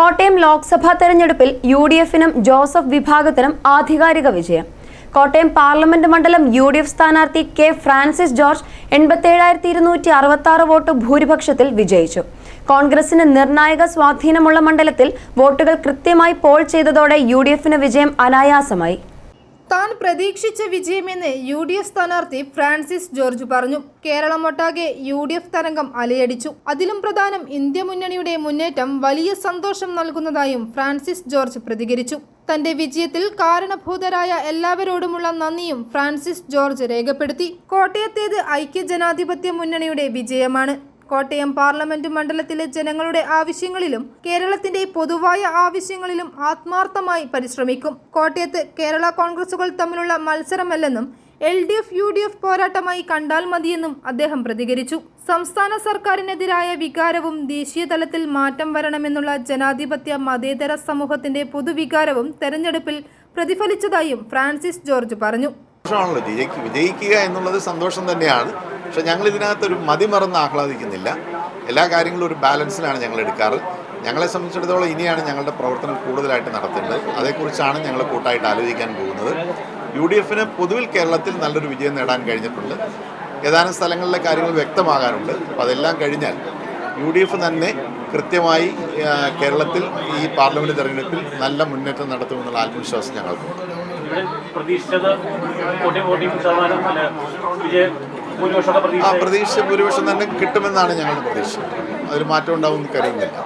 കോട്ടയം ലോക്സഭാ തെരഞ്ഞെടുപ്പിൽ U D എഫിനും Joseph വിഭാഗത്തിനും ആധികാരിക വിജയം. കോട്ടയം പാർലമെന്റ് മണ്ഡലം യു ഡി എഫ് സ്ഥാനാർത്ഥി കെ ഫ്രാൻസിസ് ജോർജ് എൺപത്തേഴായിരത്തി ഇരുന്നൂറ്റി അറുപത്തി ആറ് വോട്ട് ഭൂരിപക്ഷത്തിൽ വിജയിച്ചു. കോൺഗ്രസിന് നിർണായക സ്വാധീനമുള്ള മണ്ഡലത്തിൽ വോട്ടുകൾ കൃത്യമായി പോൾ ചെയ്തതോടെ യു ഡി എഫിന് വിജയം അനായാസമായി. താൻ പ്രതീക്ഷിച്ച വിജയമെന്ന് യു ഡി എഫ് സ്ഥാനാർത്ഥി ഫ്രാൻസിസ് ജോർജ് പറഞ്ഞു. കേരളമൊട്ടാകെ യു ഡി എഫ് തരംഗം അലയടിച്ചു. അതിലും പ്രധാനം ഇന്ത്യ മുന്നണിയുടെ മുന്നേറ്റം വലിയ സന്തോഷം നൽകുന്നതായും ഫ്രാൻസിസ് ജോർജ് പ്രതികരിച്ചു. തന്റെ വിജയത്തിൽ കാരണഭൂതരായ എല്ലാവരോടുമുള്ള നന്ദിയും ഫ്രാൻസിസ് ജോർജ് രേഖപ്പെടുത്തി. കോട്ടയത്തേത് ഐക്യജനാധിപത്യ മുന്നണിയുടെ വിജയമാണ്. കോട്ടയം പാർലമെന്റ് മണ്ഡലത്തിലെ ജനങ്ങളുടെ ആവശ്യങ്ങളിലും കേരളത്തിന്റെ പൊതുവായ ആവശ്യങ്ങളിലും ആത്മാർത്ഥമായി പരിശ്രമിക്കും. കോട്ടയത്ത് കേരള കോൺഗ്രസുകൾ തമ്മിലുള്ള മത്സരമല്ലെന്നും L D F U D F പോരാട്ടമായി കണ്ടാൽ മതിയെന്നും അദ്ദേഹം പ്രതികരിച്ചു. സംസ്ഥാന സർക്കാരിനെതിരായ വികാരവും ദേശീയ തലത്തിൽ മാറ്റം വരണമെന്നുള്ള ജനാധിപത്യ മതേതര സമൂഹത്തിന്റെ പൊതുവികാരവും തെരഞ്ഞെടുപ്പിൽ പ്രതിഫലിച്ചതായും ഫ്രാൻസിസ് ജോർജ് പറഞ്ഞു. സന്തോഷമാണല്ലോ വിജയിക്ക് വിജയിക്കുക എന്നുള്ളത് സന്തോഷം തന്നെയാണ്. പക്ഷെ ഞങ്ങൾ ഇതിനകത്തൊരു മതിമറന്ന് ആഹ്ലാദിക്കുന്നില്ല. എല്ലാ കാര്യങ്ങളും ഒരു ബാലൻസിലാണ് ഞങ്ങൾ എടുക്കാറ് ഞങ്ങളെ സംബന്ധിച്ചിടത്തോളം ഇനിയാണ് ഞങ്ങളുടെ പ്രവർത്തനം കൂടുതലായിട്ട് നടത്തേണ്ടത് അതേക്കുറിച്ചാണ് ഞങ്ങൾ കൂട്ടായിട്ട് ആലോചിക്കാൻ പോകുന്നത്. യു ഡി എഫിന് പൊതുവിൽ കേരളത്തിൽ നല്ലൊരു വിജയം നേടാൻ കഴിഞ്ഞിട്ടുണ്ട്. ഏതാനും സ്ഥലങ്ങളിലെ കാര്യങ്ങൾ വ്യക്തമാകാനുണ്ട്. അപ്പോൾ അതെല്ലാം കഴിഞ്ഞാൽ യു ഡി എഫ് തന്നെ കൃത്യമായി കേരളത്തിൽ ഈ പാർലമെന്റ് തെരഞ്ഞെടുപ്പിൽ നല്ല മുന്നേറ്റം നടത്തുമെന്നുള്ള ആത്മവിശ്വാസം ഞങ്ങൾക്കുണ്ട്. ഇവിടെ പ്രതീക്ഷിച്ചത് കോട്ടി വോട്ടിംഗ് ശതമാനം അല്ല. വിജയ ഭൂരിപക്ഷമൊക്കെ ആ പ്രതീക്ഷ ഭൂരിപക്ഷം തന്നെ കിട്ടുമെന്നാണ് ഞങ്ങളുടെ പ്രതീക്ഷ. അതൊരു മാറ്റം ഉണ്ടാവും കരുതുന്നില്ല.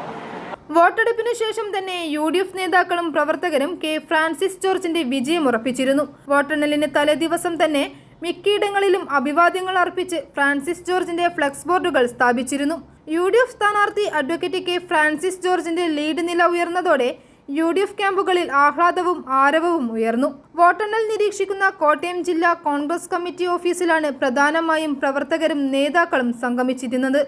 വോട്ടെടുപ്പിനു ശേഷം തന്നെ യു ഡി എഫ് നേതാക്കളും പ്രവർത്തകരും കെ ഫ്രാൻസിസ് ജോർജിന്റെ വിജയം ഉറപ്പിച്ചിരുന്നു. വോട്ടെണ്ണലിന് തലേദിവസം തന്നെ മിക്കയിടങ്ങളിലും അഭിവാദ്യങ്ങൾ അർപ്പിച്ച് ഫ്രാൻസിസ് ജോർജിന്റെ ഫ്ലക്സ് ബോർഡുകൾ സ്ഥാപിച്ചിരുന്നു. യു ഡി എഫ് സ്ഥാനാർത്ഥി അഡ്വക്കേറ്റ് കെ ഫ്രാൻസിസ് ജോർജിന്റെ ലീഡ് നില ഉയർന്നതോടെ യു ഡി എഫ് ക്യാമ്പുകളിൽ ആഹ്ലാദവും ആരവവും ഉയർന്നു. വോട്ടെണ്ണൽ നിരീക്ഷിക്കുന്ന കോട്ടയം ജില്ലാ കോൺഗ്രസ് കമ്മിറ്റി ഓഫീസിലാണ് പ്രധാനമായും പ്രവർത്തകരും നേതാക്കളും സംഗമിച്ചിരുന്നത്.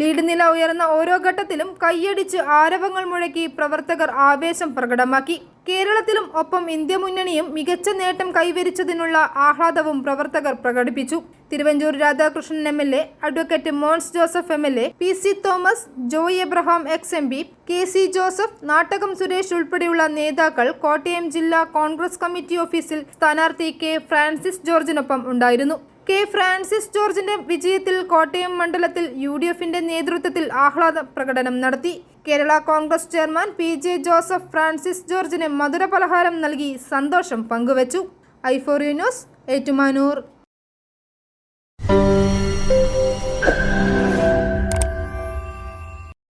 ലീഡ് നില ഉയർന്ന ഓരോ ഘട്ടത്തിലും കൈയടിച്ച് ആരവങ്ങൾ മുഴക്കി പ്രവർത്തകർ ആവേശം പ്രകടമാക്കി. കേരളത്തിലും ഒപ്പം ഇന്ത്യ മുന്നണിയും മികച്ച നേട്ടം കൈവരിച്ചതിനുള്ള ആഹ്ലാദവും പ്രവർത്തകർ പ്രകടിപ്പിച്ചു. Thiruvanchoor Radhakrishnan M L A advocate Mons Joseph M L A P C Thomas Joy Abraham ex M P K C Joseph Nattakam Suresh ഉൾപ്പെടെയുള്ള നേതാക്കൾ കോട്ടയം ജില്ലാ കോൺഗ്രസ് കമ്മിറ്റി ഓഫീസിൽ സ്ഥാനാർത്ഥി കെ ഫ്രാൻസിസ് ജോർജിനൊപ്പം ഉണ്ടായിരുന്നു. കെ ഫ്രാൻസിസ് ജോർജിന്റെ വിജയത്തിൽ കോട്ടയം മണ്ഡലത്തിൽ യു ഡി എഫിന്റെ നേതൃത്വത്തിൽ ആഹ്ലാദ പ്രകടനം നടത്തി. Kerala Congress chairman P J Joseph Francis ജോർജിന് മധുര പലഹാരം നൽകി സന്തോഷം പങ്കുവച്ചു. ഐഫോറിയ ന്യൂസ് ഏറ്റുമാനൂർ.